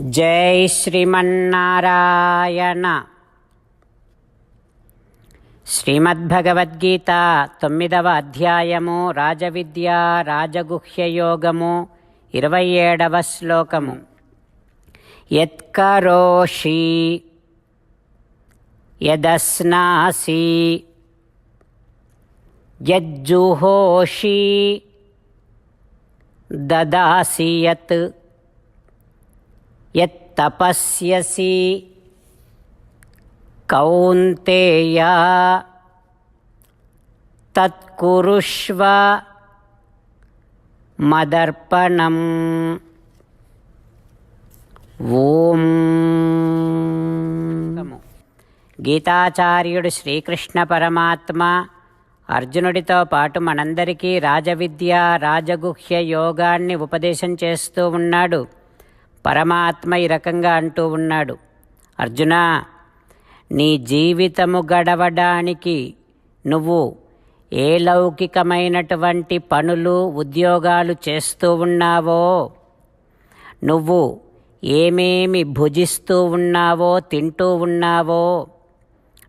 జై శ్రీమన్నారాయణ. శ్రీమద్భగవద్గీత తొమ్మిదవ అధ్యాయము రాజవిద్య రాజగుహ్యయోగము ఇరవై ఏడవ శ్లోకము. యత్కరోషి యదస్నాసి యజ్జుహోషి దదాసి యత్. యత్తపస్యసి కౌంతేయ తత్కురుష్వ మదర్పణం. ఓం. గీతాచార్యుడు శ్రీకృష్ణ పరమాత్మ అర్జునుడితో పాటు మనందరికీ రాజవిద్య రాజగుహ్య యోగాన్ని ఉపదేశం చేస్తూ ఉన్నాడు. పరమాత్మ ఈ రకంగా అంటూ ఉన్నాడు. అర్జున నీ జీవితము గడవడానికి నువ్వు ఏ లౌకికమైనటువంటి పనులు ఉద్యోగాలు చేస్తూ ఉన్నావో నువ్వు ఏమేమి భుజిస్తూ ఉన్నావో తింటూ ఉన్నావో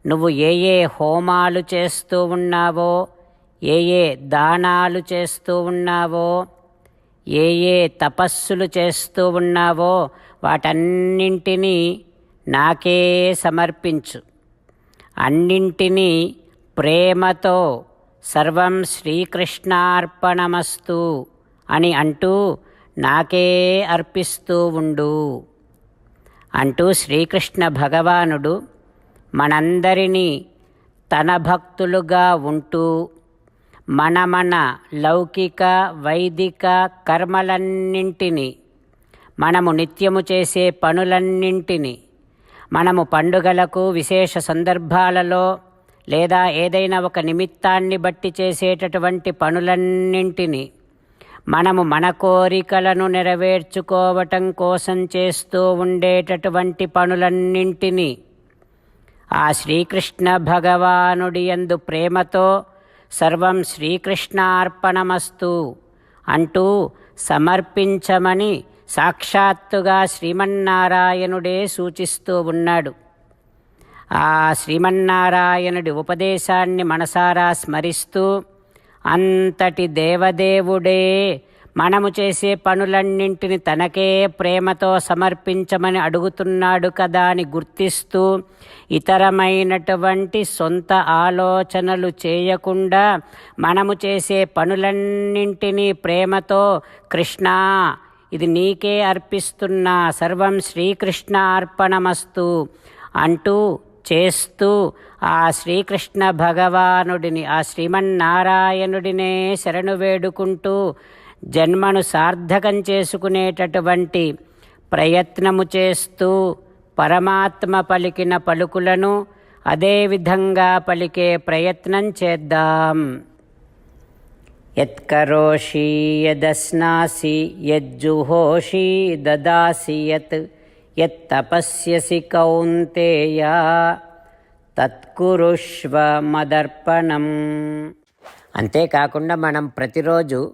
నువ్వు ఏ ఏ హోమాలు చేస్తూ ఉన్నావో ఏ ఏ దానాలు చేస్తూ ఉన్నావో ఏ ఏ తపస్సులు చేస్తూ ఉన్నావో వాటన్నింటినీ నాకే సమర్పించు. అన్నింటినీ ప్రేమతో సర్వం శ్రీకృష్ణార్పణమస్తు అని అంటూ నాకే అర్పిస్తూ ఉండు. అంటూ శ్రీకృష్ణ భగవానుడు మనందరినీ తన భక్తులుగా ఉంటూ మన మన లౌకిక వైదిక కర్మలన్నింటినీ మనము నిత్యము చేసే పనులన్నింటినీ మనము పండుగలకు విశేష సందర్భాలలో లేదా ఏదైనా ఒక నిమిత్తాన్ని బట్టి చేసేటటువంటి పనులన్నింటినీ మనము మన కోరికలను నెరవేర్చుకోవటం కోసం చేస్తూ ఉండేటటువంటి పనులన్నింటినీ ఆ శ్రీకృష్ణ భగవానుడి యందు ప్రేమతో సర్వం శ్రీకృష్ణార్పణమస్తు అంటూ సమర్పించమని సాక్షాత్తుగా శ్రీమన్నారాయణుడే సూచిస్తూ ఉన్నాడు. ఆ శ్రీమన్నారాయణుడి ఉపదేశాన్ని మనసారా స్మరిస్తూ అంతటి దేవదేవుడే మనము చేసే పనులన్నింటిని తనకే ప్రేమతో సమర్పించమని అడుగుతున్నాడు కదా అని గుర్తిస్తూ ఇతరమైనటువంటి సొంత ఆలోచనలు చేయకుండా మనము చేసే పనులన్నింటినీ ప్రేమతో కృష్ణ ఇది నీకే అర్పిస్తున్నా సర్వం శ్రీకృష్ణ అర్పణమస్తు అంటూ చేస్తూ ఆ శ్రీకృష్ణ భగవానుడిని ఆ శ్రీమన్నారాయణుడినే శరణు వేడుకుంటూ జన్మను సార్థకం చేసుకునేటటువంటి ప్రయత్నము చేస్తూ పరమాత్మ పలికిన పలుకులను అదేవిధంగా పలికే ప్రయత్నం చేద్దాం. యత్కరోషి యదస్నాసి యజ్జుహోషి దదాసి యత్ యత్తపస్యసి కౌంతేయ తత్కురుష్వ మదర్పణం. అంతేకాకుండా మనం ప్రతిరోజు